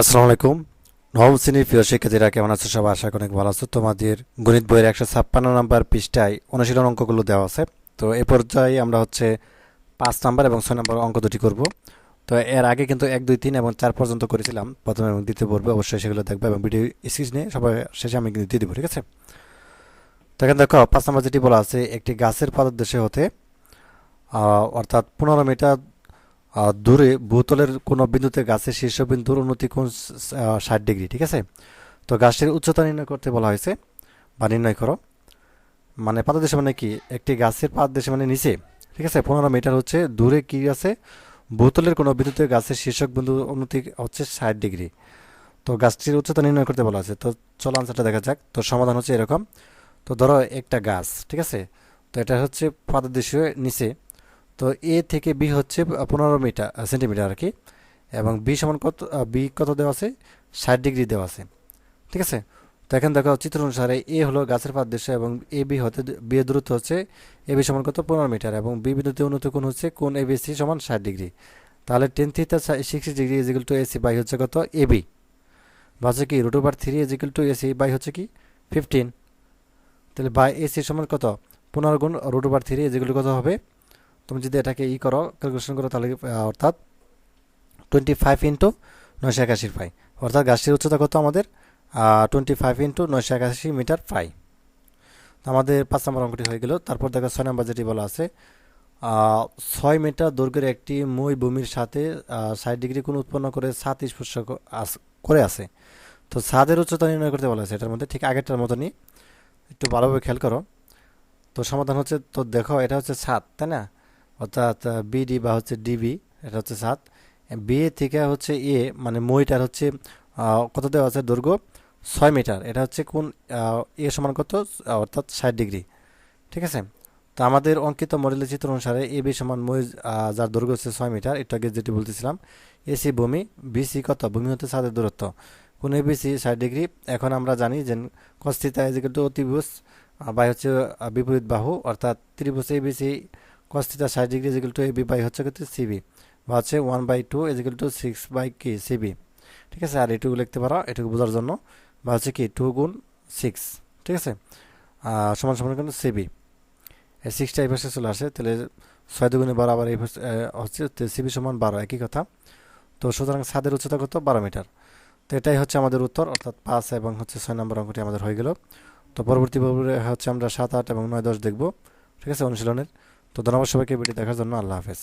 আসসালামু আলাইকুম। নবম শ্রেণির প্রিয় শিক্ষার্থীরা, কেমন আছো সবাই? আশা অনেক ভালো আছো। তোমাদের গণিত বইয়ের একশো ছাপ্পান্ন নাম্বার পৃষ্ঠায় অনুশীলন অঙ্কগুলো দেওয়া আছে। তো এ পর্যায়ে আমরা হচ্ছে পাঁচ নাম্বার এবং ছয় নাম্বার অঙ্ক দুটি করব। তো এর আগে কিন্তু এক, দুই, তিন এবং চার পর্যন্ত করেছিলাম। প্রথমে এবং দ্বিতীয় পর্বে অবশ্যই সেগুলো দেখবে এবং ভিডিও স্ক্রিন নিয়ে সবাই শেষে আমি কিন্তু দিয়ে দেবো, ঠিক আছে? তো এখানে দেখো, পাঁচ নাম্বার যেটি বলা আছে, একটি গাছের পাদদেশে হতে অর্থাৎ পনেরো মিটার দূরে ভূতলের কোনো বিন্দুতে গাছের শীর্ষবিন্দুর উন্নতি কোণ ষাট ডিগ্রি, ঠিক আছে? তো গাছের উচ্চতা নির্ণয় করতে বলা হয়েছে বা নির্ণয় করো। মানে পাদদেশে মানে কি? একটি গাছের পাদদেশে মানে নিচে, ঠিক আছে? পনেরো মিটার হচ্ছে দূরে কি আছে? ভূতলের কোনো বিন্দুতে গাছের শীর্ষক বিন্দু উন্নতি হচ্ছে ষাট ডিগ্রি। তো গাছটির উচ্চতা নির্ণয় করতে বলা আছে তো চলো আনসারটা দেখা যাক। তো সমাধান হচ্ছে এরকম। তো ধরো একটা গাছ, ঠিক আছে? তো এটা হচ্ছে পাদদেশীয় নিচে। তো এ থেকে বি হচ্ছে পনেরো মিটার সেন্টিমিটার আর কি। এবং বি সমান কত বি কত দেওয়া আছে? ষাট ডিগ্রি দেওয়া আছে। ঠিক আছে? তো এখন দেখো চিত্র অনুসারে এ হলো গাছের পাদদেশ এবং এ বি হতে বি এর দূরত্ব হচ্ছে এ বি সমান কত? পনেরো মিটার। এবং বি বিন্দুতে উন্নত কোণ হচ্ছে কোণ এ বি সি সমান ষাট ডিগ্রি। তাহলে tan theta sixty degree equal to A C by কত? A B. বা হচ্ছে কি root over three equal to A C by কি? ফিফটিন তাহলে বাই এসি সমান কত? পনেরো গুণ root over three equal to কত হবে? তুমি যদি এটাকে ই করো ক্যালকুলেশন করো, তাহলে অর্থাৎ টোয়েন্টি ফাইভ ইন্টু নয়শো একাশির পাই অর্থাৎ গাছটির উচ্চতা কত আমাদের? টোয়েন্টি ফাইভ ইন্টু নয়শো একাশি মিটার পাই আমাদের পাঁচ নম্বর অঙ্কটি হয়ে গেল। তারপর দেখো ছয় নম্বর যেটি বলা আছে ছয় মিটার দৈর্ঘ্যের একটি মই ভূমির সাথে ষাট ডিগ্রি কোণ উৎপন্ন করে সাত স্পর্শ করে আছে। তো ছাদের উচ্চতা নির্ণয় করতে বলা আছে এটার মধ্যে, ঠিক আগেরটার মতনই। একটু ভালোভাবে খেয়াল করো। তো সমাধান হচ্ছে, তো দেখো এটা হচ্ছে সাত তাই না? অর্থাৎ বিডি বা হচ্ছে ডিবি এটা হচ্ছে সাত। বি থেকে হচ্ছে এ মানে মইটার হচ্ছে কত দেওয়া আছে দৈর্ঘ্য? ছয় মিটার। এটা হচ্ছে কোন এ সমান কত? অর্থাৎ ষাট ডিগ্রি। ঠিক আছে? তো আমাদের অঙ্কিত মডেলের চিত্র অনুসারে এ বি সমান মই যার দৈর্ঘ্য হচ্ছে ছয় মিটার, একটু আগে যেটি বলতেছিলাম এসি ভূমি বিসি কত? ভূমি হতে ছাদের দূরত্ব। কোন এ বিসি ষাট ডিগ্রি। এখন আমরা জানি যে কস্তিতা ইজিক্যাল টু অতিভুজ বাই হচ্ছে বিপরীত বাহু, অর্থাৎ ত্রিভুজ এ বিসি কস্তিতা ষাট degree equal to A B by হচ্ছে কিন্তু সিবি বা হচ্ছে one by two equal to six by কি সিবি ঠিক আছে? আর এটুকু লিখতে পারো, এটুকু বোঝার জন্য। বা হচ্ছে কি টু গুণ সিক্স ঠিক আছে? সমান সমান কিন্তু সিবি এই সিক্সটা এই পাশে চলে আসে, তাহলে ছয় দুগুণে বারো আবার এই হচ্ছে সিবি সমান বারো, একই কথা। তো সুতরাং ছাদের উচ্চতা কত? বারো মিটার। তো এটাই হচ্ছে আমাদের উত্তর, অর্থাৎ পাঁচ এবং হচ্ছে ছয় নম্বর অঙ্কটি আমাদের হয়ে গেল। তো পরবর্তী পর্বে হচ্ছে আমরা সাত, আট এবং নয়, দশ দেখব। ঠিক আছে? অনুশীলনের। তো ধন্যবাদ সবাইকে ভিডিও দেখার জন্য। আল্লাহ হাফেজ।